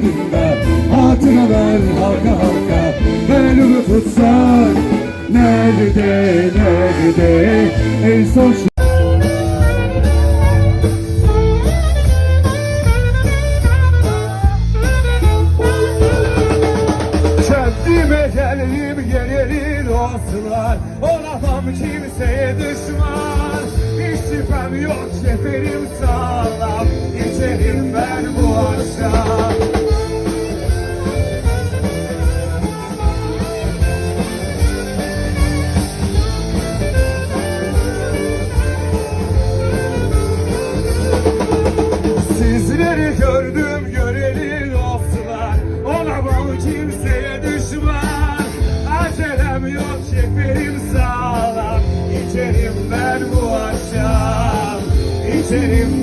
kollarında Hatıralar halka halka. Boynunu tutsa Nerede nerede? En son şu gelelim gelelim olsunlar. Olamam kimseye düşman. Hiç yok şeferim sağlam. İçerim ben bu akşam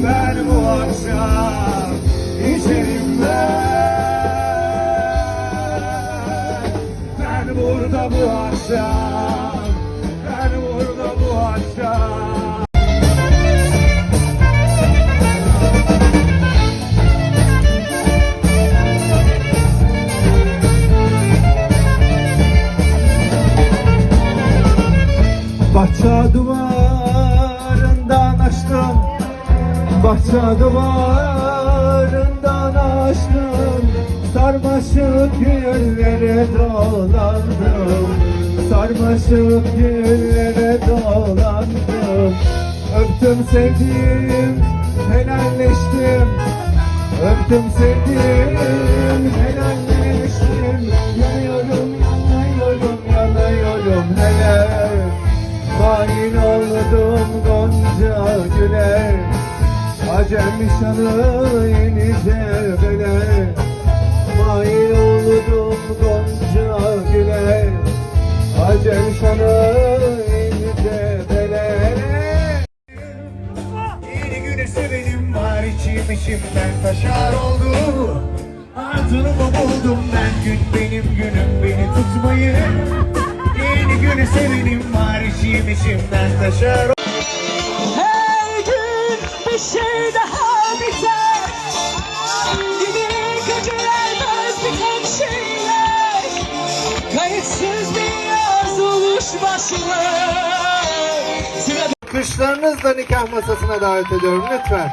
ben bu akşam İçerim ben Ben burada bu akşam Ben burada bu akşam duvarından açtım. Sarmaşık güllere dolandım. Sarmaşık güllere dolandım. Öptüm sevdim helalleştim. Öptüm sevdim helalleştim. Yanıyorum yanıyorum yanıyorum hele Hain oldum Gonca güle Acem nişanı yenice bele. Hain oldum Gonca güle. Acem nişanı yenice bele. Yeni güne sevenim var içim içimden taşar oldu. Hatırımı buldum ben gün benim günüm. Beni tutmayın. Yeni güne sevenim var içim içimden taşar şey daha biter. Yine gecelermez biten şeyler. Kayıtsız bir yaz başlar Kışlarınızla nikah masasına davet ediyorum lütfen.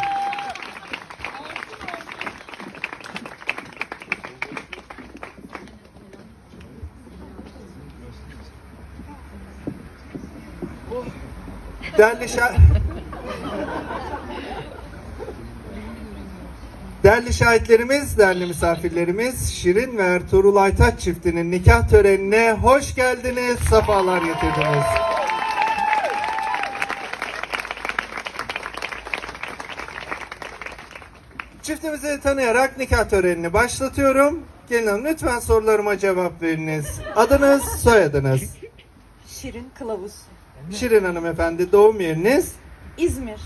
Değerli şah... Değerli şahitlerimiz, değerli misafirlerimiz, Şirin ve Ertuğrul Aytaç çiftinin nikah törenine hoş geldiniz, sefalar getirdiniz. Çiftimizi tanıyarak nikah törenini başlatıyorum. Gelin hanım lütfen sorularıma cevap veriniz. Adınız, soyadınız. Şirin Kılavuz Şirin hanımefendi doğum yeriniz. İzmir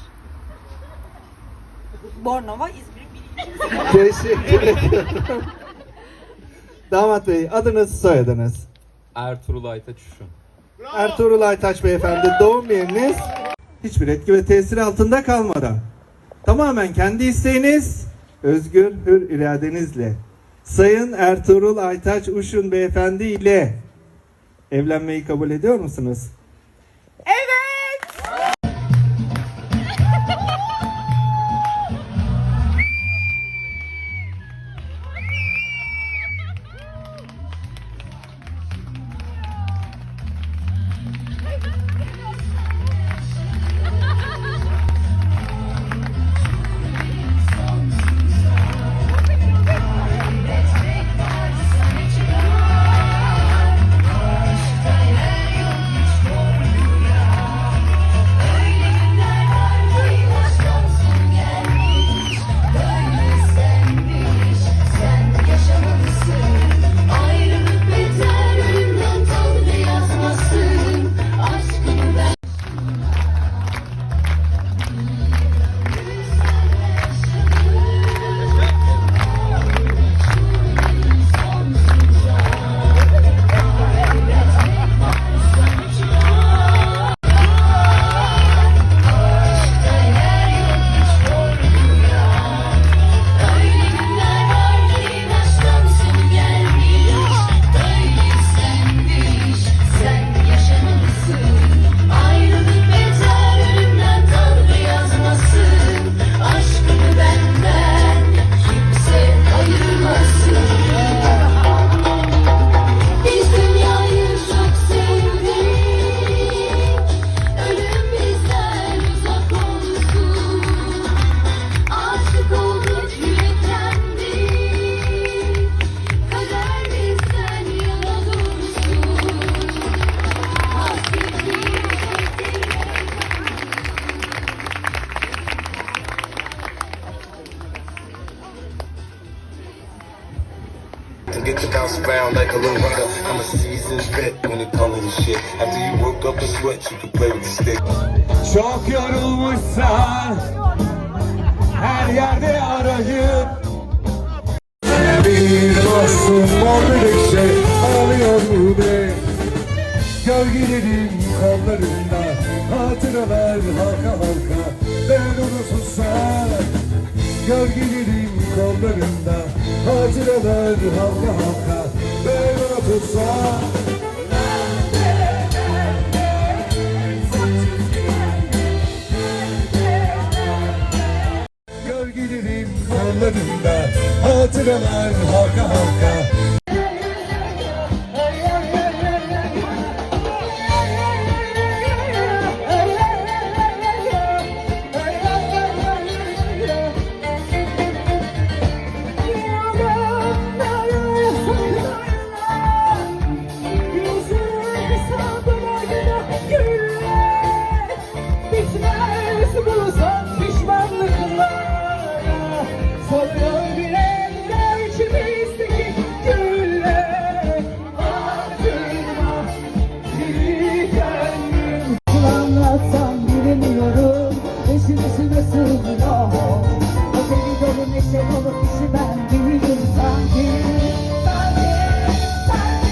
Bornova İzmir Teşekkür ediyorum. Damat Bey adınız, soyadınız. Ertuğrul Aytaç Uşun. Ertuğrul Aytaç beyefendi doğum yeriniz hiçbir etki ve tesir altında kalmadan tamamen kendi isteğiniz özgür hür iradenizle Sayın Ertuğrul Aytaç Uşun beyefendi ile evlenmeyi kabul ediyor musunuz? Ayrılık Bye. respect when it comes to shit. After you work up a sweat, you can play with the stick. Çok yorulmuşsan her yerde arayıp Bir dostum mor menekşe ağlıyor be Gölgelerin kollarında hatıralar halka halka. Ben onu sussam Gölgelerin kollarında hatıralar halka halka Tutsam Gölgelerin kollarında hatıralar halka halka sığmıyor O deli dolu neşe dolu kişi ben değilim sanki Sanki, sanki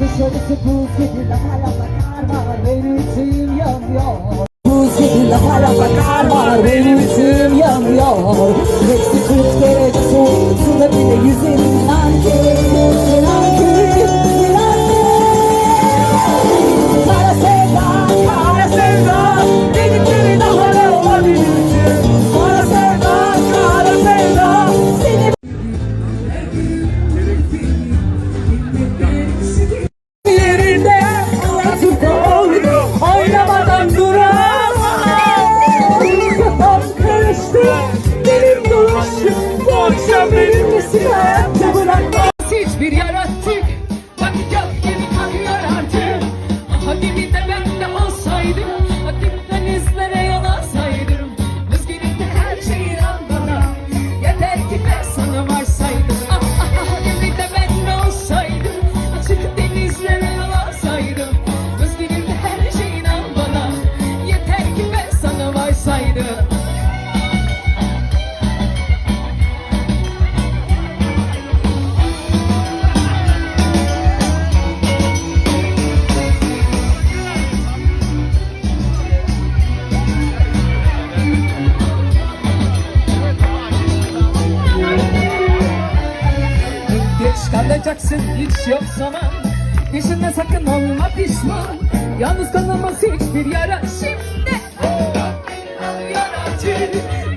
Dışarısı buz gibi lafa lafa kar var Benim içim yanıyor. Buz gibi lafa lafa kar var Benim içim yanıyor Eksi 40 Geç kalacaksın hiç yok zaman Düşünme sakın olma pişman. Yalnız kalınmaz hiçbir yara. Şimdi Christian.